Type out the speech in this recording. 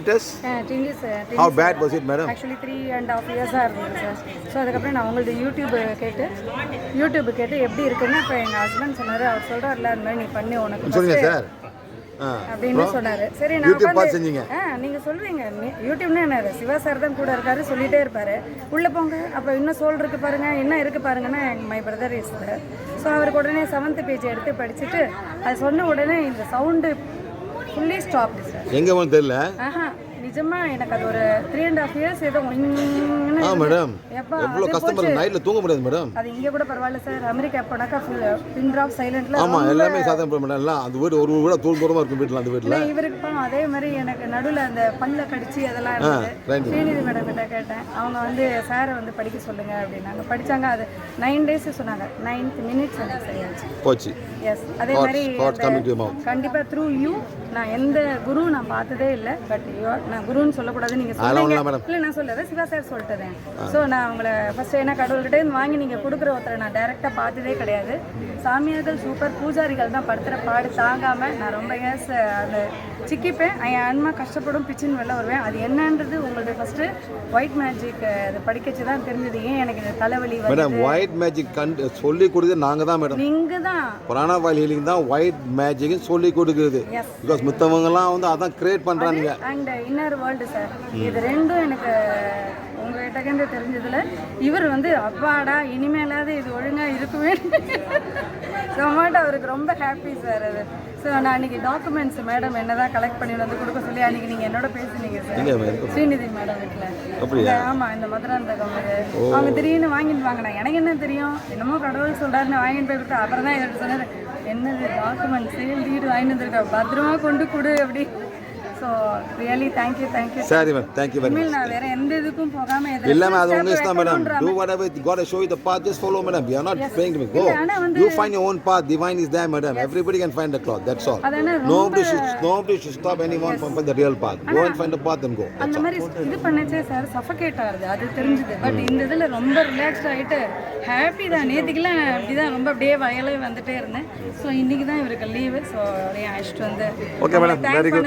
tinnitus? Tinnitus How bad was it, madam? Actually three and half இயர்ஸாக இருந்தது sir so அதுக்கப்புறம் நான் உங்களது யூடியூப் கேட்டு யூடியூப் கேட்டு எப்படி இருக்குன்னு இப்போ எங்கள் ஹஸ்பண்ட் சொன்னார். அவர் சொல்கிறார்ல அந்த மாதிரி நீ பண்ணி உனக்கு சொல்லுங்க சார் அப்படின்னு சொன்னாரு. சரி நான் செஞ்சீங்க. ஆ நீங்கள் சொல்லுவீங்க நீ- யூடியூப்னா என்ன சிவா சார் தான் கூட இருக்காரு சொல்லிட்டே இருப்பாரு. உள்ளே போங்க. அப்போ இன்னும் சோல் இருக்கு பாருங்க. என்ன இருக்கு பாருங்கன்னா மை பிரதர் இஸ் ஸோ அவருக்கு உடனே செவன்த் பேஜ் எடுத்து படிச்சுட்டு அது சொன்ன உடனே இந்த சவுண்டு ஃபுல்லி ஸ்டாப்டு சார் எங்கே வந்து தெரியல? ஆஹா நிஜமா எனக்கு அது ஒரு த்ரீ அண்ட் ஹாஃப் இயர்ஸ் ஏதோ ஆ மேடம் எப்பா எவ்வளோ கஷ்டமா இருக்கு. நைட்டில் தூங்க முடியாது மேடம் அது இங்கே கூட பரவாயில்ல சார் அமெரிக்கா போனாக்கா ஃபுல் பின் ட்ராப் சைலண்ட்ல ஆமாம் எல்லாமே சாதாரண மேடம் எல்லாம் அந்த வீடு ஒரு வீட தூரம் தூரமாக இருக்கும் வீட்டில் அந்த வீட்டில். இவருக்கு அதே மாதிரி எனக்கு நடுவில் அந்த பல்ல கடிச்சு அதெல்லாம் இருந்தது. ஸ்ரீநிதி மேடம் கிட்ட கேட்டேன். அவங்க வந்து சாரை வந்து படிக்க சொல்லுங்க அப்படின்னாங்க. படிச்சாங்க அது நைன் டேஸ் சொன்னாங்க. நைன்த் மினிட்ஸ் சரியாச்சு. போச்சு. எஸ் அதே மாதிரி. கண்டிப்பாக த்ரூ யூ நான் எந்த குரு நான் பார்த்ததே இல்லை பட் நான் குருன்னு சொல்லக்கூடாது நீங்கள் சொல்லுங்க. இல்லை நான் சொல்லலை. சிவா சார் சொல்லிட்டேன் ஸோ நான் உங்களை ஃபர்ஸ்ட் என்ன கடவுள்கிட்ட வாங்கி நீங்கள் கொடுக்குற ஒருத்தரை நான் டைரெக்டாக பார்த்ததே கிடையாது. சாமியார்கள் சூப்பர் பூஜாரிகள் தான் படுத்துகிற பாடு தாங்காமல் நான் ரொம்ப இயர்ஸ் அந்த சிக்கிப்பேன். என் அன்மா கஷ்டப்படும் பிச்சின்னு வெளில வருவேன். அது என்னன்றது உங்களுடைய ஃபஸ்ட்டு ஒயிட் மேஜிக் அதை படிக்கச்சு தான் தெரிஞ்சது. ஏன் எனக்கு இந்த தலைவலி மேடம் ஒயிட் மேஜிக் கண்டு சொல்லி கொடுக்குறது நாங்கள் தான் மேடம் நீங்கள் தான். புராண வாயில் ஹீலிங் தான் ஒயிட் மேஜிக் சொல்லி கொடுக்குறது. பிகாஸ் மித்தவங்கலாம் வந்து அதான் கிரியேட் பண்ணுறானுங்க அண்ட் இன்னர் வேர்ல்டு சார் இது ரெண்டும் எனக்கு உங்ககிட்ட தெரிஞ்சதுல இவர் வந்து அப்பாடா இனிமேலாவது இது ஒழுங்கா இருக்குமே. சொமாட்டோ அவருக்கு ரொம்ப ஹாப்பி சார் அது. ஸோ நான் அன்னைக்கு டாக்குமெண்ட்ஸ் மேடம் என்னதான் கலெக்ட் பண்ணி வந்து கொடுக்க சொல்லி அன்னைக்கு நீங்க என்னோட பேசுனீங்க சார் ஸ்ரீநிதி மேடம் வீட்டில் அப்படியா? ஆமா இந்த மதுராந்தகம் அவங்க திடீர்னு வாங்கிட்டு வாங்கினா எனக்கு என்ன தெரியும்? என்னமோ கடவுள் சொல்றாருன்னு வாங்கிட்டு போய் கொடுத்தா அப்புறம் தான் என்கிட்ட சொன்னாரு என்னது டாக்குமெண்ட்ஸ் வீடு வாங்கிட்டு வந்திருக்கா? பத்திரமா கொண்டு கொடு அப்படி. So really thank you thank you சரி மேம் தேங்க்யூ வெரி இனிமேல் நான் வேற எந்த இதுக்கும் போகாம எதை எல்லாமே அது உங்க இஷ்டம் madam do whatever God show you the path just follow madam we are not praying to me go. ஆனா வந்து you find your own path. Divine is there madam. Everybody can find the cloth. That's all. அதான nobody should nobody should stop anyone from the real path. Go and find the path and go. அந்த மாதிரி இது பண்ணச்சே sir suffocate ஆகுது. அது தெரிஞ்சுது. But இந்த இதில் ரொம்ப ரிலாக்ஸ்ட் ஆகிட்டு ஹாப்பி தான். நேற்றுக்கெல்லாம் அப்படி தான் ரொம்ப அப்படியே வயலே வந்துட்டே இருந்தேன். ஸோ இன்னைக்கு தான் இவருக்கு லீவு ஸோ அழைச்சிட்டு வந்து Okay, madam. thank Very good.